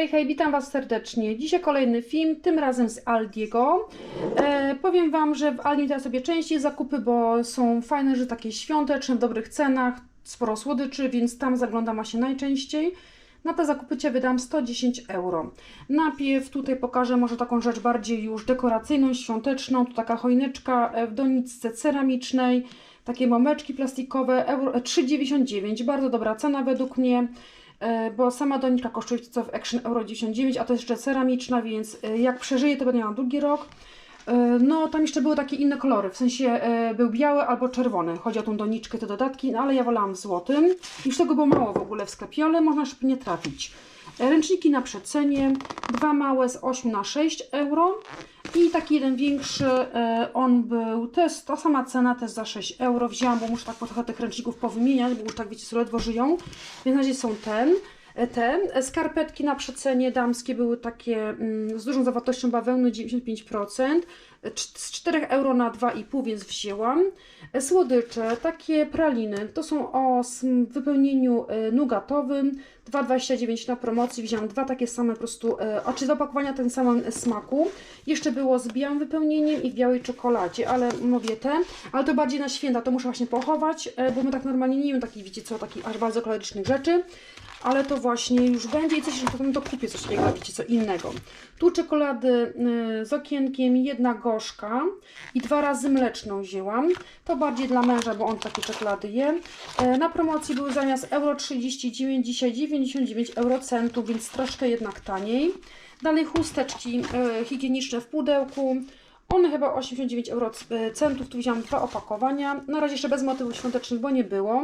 Hej, hej, witam Was serdecznie. Dzisiaj kolejny film, tym razem z Aldiego. E, powiem Wam, że w Aldi teraz sobie częściej zakupy, bo są fajne, że takie świąteczne, w dobrych cenach, sporo słodyczy, więc tam zaglądam właśnie najczęściej. Na te zakupy Cię wydam 110 euro. Najpierw tutaj pokażę może taką rzecz bardziej już dekoracyjną, świąteczną. Tu taka choineczka e, w doniczce ceramicznej, takie momeczki plastikowe, euro, e, 3,99. Bardzo dobra cena według mnie. E, bo sama doniczka kosztuje co w Action Euro 99, a to jest jeszcze ceramiczna, więc e, jak przeżyję, to będę miała drugi rok. E, No, tam jeszcze były takie inne kolory, w sensie był biały albo czerwony. Chodzi o tą doniczkę, te dodatki, no ale ja wolałam w złotym. Już tego było mało w ogóle w sklepie, ale można szybko trafić. E, Ręczniki na przecenie, dwa małe z 8 na 6 euro i taki jeden większy, e, on był, to jest ta sama cena, też za 6 euro. Wzięłam, bo muszę tak po trochę tych ręczników powymieniać, bo już tak wiecie, ledwo żyją. Więc na razie są ten. E, Te skarpetki na przecenie damskie były takie mm, z dużą zawartością bawełny 95%, e, z 4 euro na 2,5, więc wzięłam. E, Słodycze, takie praliny, to są o wypełnieniu nugatowym, 2,29 na promocji, wzięłam dwa takie same po prostu, e, a czy do opakowania ten samym smaku. Jeszcze było z białym wypełnieniem i w białej czekoladzie, ale mówię te, ale to bardziej na święta, to muszę właśnie pochować, bo my tak normalnie nie jemy takich, wiecie co, takich aż bardzo kalorycznych rzeczy, ale to właśnie już będzie i coś, że potem to kupię coś takiego, wiecie co, innego. Tu czekolady y, z okienkiem, jedna gorzka i dwa razy mleczną wzięłam. To bardziej dla męża, bo on takie czekolady je. E, Na promocji były zamiast euro 39, dzisiaj 99 eurocentów, więc troszkę jednak taniej. Dalej chusteczki e, higieniczne w pudełku. One chyba 89 eurocentów. Tu wziąłam dwa opakowania. Na razie jeszcze bez motywów świątecznych, bo nie było.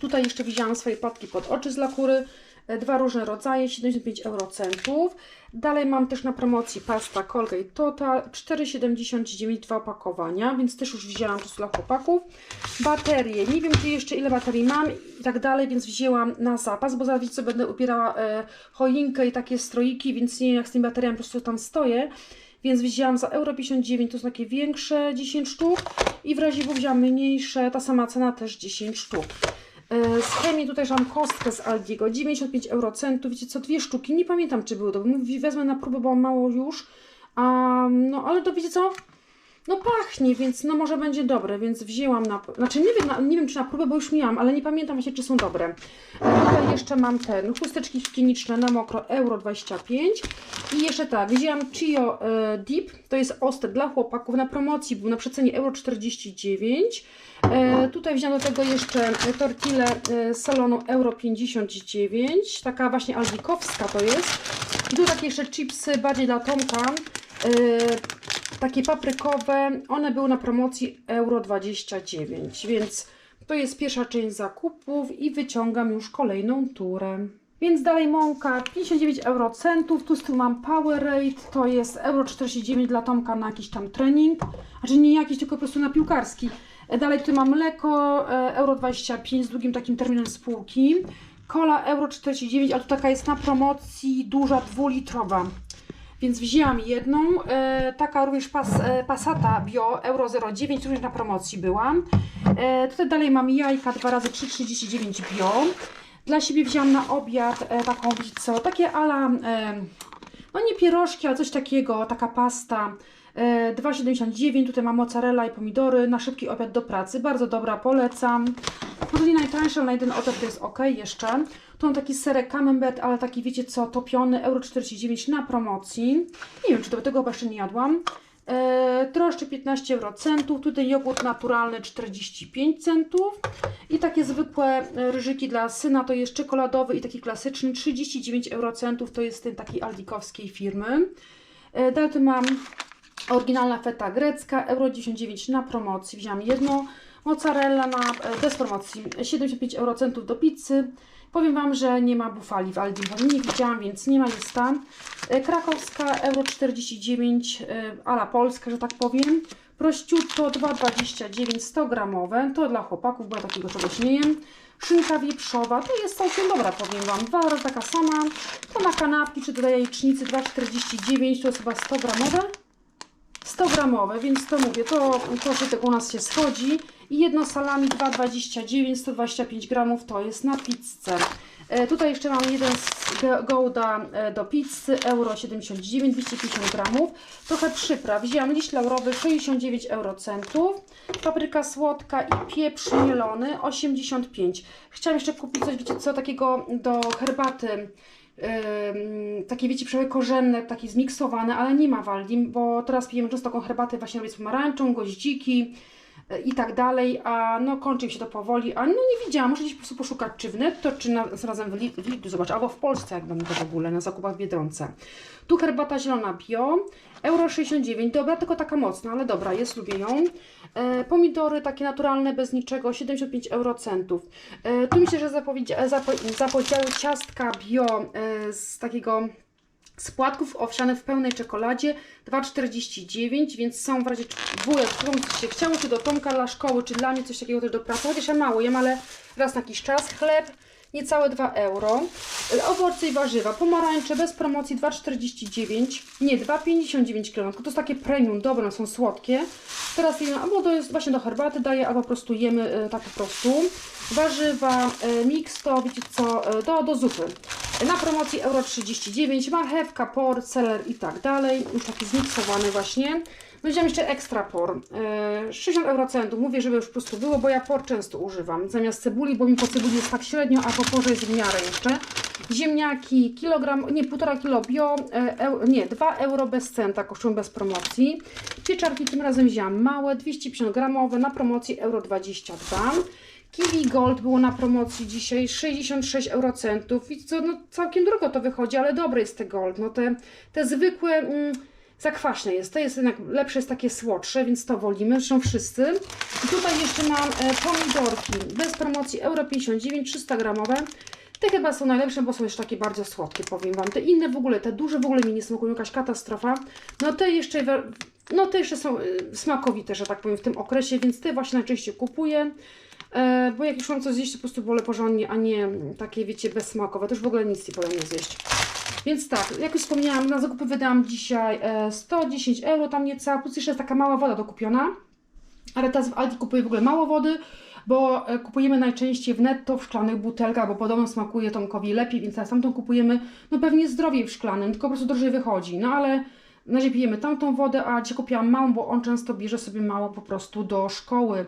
Tutaj jeszcze widziałam swoje płatki pod oczy z lakury. e, Dwa różne rodzaje, 75 eurocentów. Dalej mam też na promocji pasta Colgate Total, 4,79 dwa opakowania, więc też już wzięłam to dla chłopaków. Baterie, nie wiem czy jeszcze ile baterii mam i tak dalej, więc wzięłam na zapas, bo zaraz co, będę ubierała e, choinkę i takie stroiki, więc nie wiem jak z tymi bateriami po prostu tam stoję. Więc wzięłam za euro 59, to są takie większe 10 sztuk i w razie wzięłam mniejsze, ta sama cena też 10 sztuk. E, Z chemii tutaj mam kostkę z Aldiego, 95 eurocentów, wiecie co, dwie sztuki, nie pamiętam czy dobre, Mówię, wezmę na próbę, bo mam mało już, a, no ale to wiecie co, no pachnie, więc no może będzie dobre, więc wzięłam na, znaczy nie wiem, na, nie wiem czy na próbę, bo już miałam, ale nie pamiętam właśnie czy są dobre. Tutaj jeszcze mam ten, chusteczki higieniczne na mokro, euro 25 i jeszcze tak, wzięłam Chio e, Deep, to jest ostre dla chłopaków, na promocji był na przecenie euro 49 E, tutaj wziąłem do tego jeszcze e, tortillę e, salonu Euro 59, taka właśnie aldikowska to jest. I tu takie jeszcze chipsy bardziej dla Tomka, e, takie paprykowe, one były na promocji Euro 29, więc to jest pierwsza część zakupów i wyciągam już kolejną turę. Więc dalej mąka 59 eurocentów, tu z tyłu mam Powerade, to jest euro 49 dla Tomka na jakiś tam trening, znaczy nie jakiś, tylko po prostu na piłkarski. E, Dalej tutaj mam mleko, e, euro 25 z drugim takim terminem spółki. Cola euro 49, a tu taka jest na promocji duża, dwulitrowa. Więc wzięłam jedną, e, taka również pas, e, Passata Bio euro 09, również na promocji byłam. E, tutaj dalej mam jajka 2 razy 3,39 Bio. Dla siebie wzięłam na obiad e, taką, co, takie ala, e, no nie pierożki, ale coś takiego, taka pasta. E, 2,79, tutaj mam mozzarella i pomidory na szybki obiad do pracy. Bardzo dobra, polecam. Może nie najtańsza, ale na jeden obiad to jest ok jeszcze. Tu mam taki serek camembert, ale taki wiecie co, topiony, euro 49 na promocji. Nie wiem, czy do tego chyba jeszcze nie jadłam. E, drożdże 15 eurocentów, tutaj jogurt naturalny 45 centów i takie zwykłe e, ryżyki dla syna to jest czekoladowy i taki klasyczny 39 eurocentów, to jest ten taki aldikowskiej firmy. E, dalej tu mam oryginalna feta grecka, euro 99 na promocji, wziąłam jedną, mozzarella na, bez promocji, 75 eurocentów do pizzy. Powiem Wam, że nie ma bufali w Aldi, bo nie widziałam, więc nie ma, jest tam. E, Krakowska, euro 49, e, ala polska, że tak powiem. Prościutto 2,29, 100 gramowe, to dla chłopaków, bo ja takiego czegoś nie jem. Szynka wieprzowa, to jest całkiem dobra, powiem Wam, dwa razy taka sama. To na kanapki, czy do jajecznicy 2,49, to jest chyba 100 gramowe. 100 gramowe, więc to mówię, to koszytek u nas się schodzi. I jedno salami 2,29, 125 gramów to jest na pizzę. E, tutaj jeszcze mam jeden z Gouda e, do pizzy, euro 79, 250 gramów. Trochę przypraw. Wzięłam liść laurowy 69 eurocentów, papryka słodka i pieprz mielony 85. Chciałam jeszcze kupić coś, wiecie co, takiego do herbaty. Takie wiecie, przeły korzenne, takie zmiksowane, ale nie ma w Aldim, bo teraz pijemy często taką herbatę właśnie robię z pomarańczą, goździki i tak dalej, a no kończy się to powoli, a no nie widziałam, muszę gdzieś po prostu poszukać, czy w netto, czy na, razem w, Li- w Lidlu, zobacz, albo w Polsce, jak będę w ogóle, na zakupach w Biedronce. Tu herbata zielona bio, euro 69, dobra, tylko taka mocna, ale dobra, jest, lubię ją. E, pomidory takie naturalne, bez niczego, 75 eurocentów. E, tu myślę, że zapowiedzi, e, zapowiedziały ciastka bio e, z takiego z płatków owsianych w pełnej czekoladzie 2,49, więc są w razie wujek, którą się chciało, czy do Tomka dla szkoły, czy dla mnie coś takiego też do pracy, chociaż ja mało jem, ale raz na jakiś czas. Chleb niecałe 2 euro. E, Owoce i warzywa, pomarańcze bez promocji 2,49, nie 2,59 kg, to jest takie premium, dobre, one są słodkie. Teraz jemy, albo to jest właśnie do herbaty daję, albo po prostu jemy e, tak po prostu. Warzywa, e, miks to co, e, do, do zupy. Na promocji euro 39, marchewka, por, celer i tak dalej. Już taki zmiksowany właśnie. No wziąłem jeszcze ekstra por. E, 60 eurocentów. Mówię, żeby już po prostu było, bo ja por często używam. Zamiast cebuli, bo mi po cebuli jest tak średnio, a po porze jest w miarę jeszcze. Ziemniaki, kilogram, nie, 1,5 kilo bio, e, nie, 2 euro bez centa, kosztują bez promocji. Pieczarki tym razem wziąłam małe, 250 gramowe, na promocji euro 22. Kiwi Gold było na promocji dzisiaj 66 eurocentów i co, no całkiem drogo to wychodzi, ale dobre jest te Gold. No te, te zwykłe mm, zakwaśne jest, to jest jednak lepsze, jest takie słodsze, więc to wolimy, zresztą wszyscy. I tutaj jeszcze mam e, pomidorki bez promocji euro 59, 300 gramowe. Te chyba są najlepsze, bo są jeszcze takie bardzo słodkie, powiem Wam. Te inne w ogóle, te duże w ogóle mi nie smakują, jakaś katastrofa. No te jeszcze, no te jeszcze są y, smakowite, że tak powiem, w tym okresie, więc te właśnie najczęściej kupuję. E, bo jak już mam coś zjeść, to po prostu wolę porządnie, a nie takie, wiecie, bezsmakowe. Już w ogóle nic nie wolę nie zjeść. Więc tak, jak już wspomniałam, na zakupy wydałam dzisiaj e, 110 euro, tam niecała, plus jeszcze jest taka mała woda dokupiona. Ale teraz w Aldi kupuję w ogóle mało wody, bo e, kupujemy najczęściej w netto w szklanych butelkach, bo podobno smakuje Tomkowi lepiej, więc teraz tamtą kupujemy, no pewnie zdrowiej w szklanym, tylko po prostu drożej wychodzi. No ale na razie pijemy tamtą wodę, a dzisiaj kupiłam małą, bo on często bierze sobie mało po prostu do szkoły,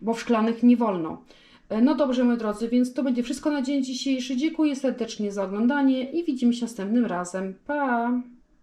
bo w szklanych nie wolno. E, No dobrze, moi drodzy, więc to będzie wszystko na dzień dzisiejszy. Dziękuję serdecznie za oglądanie i widzimy się następnym razem. Pa!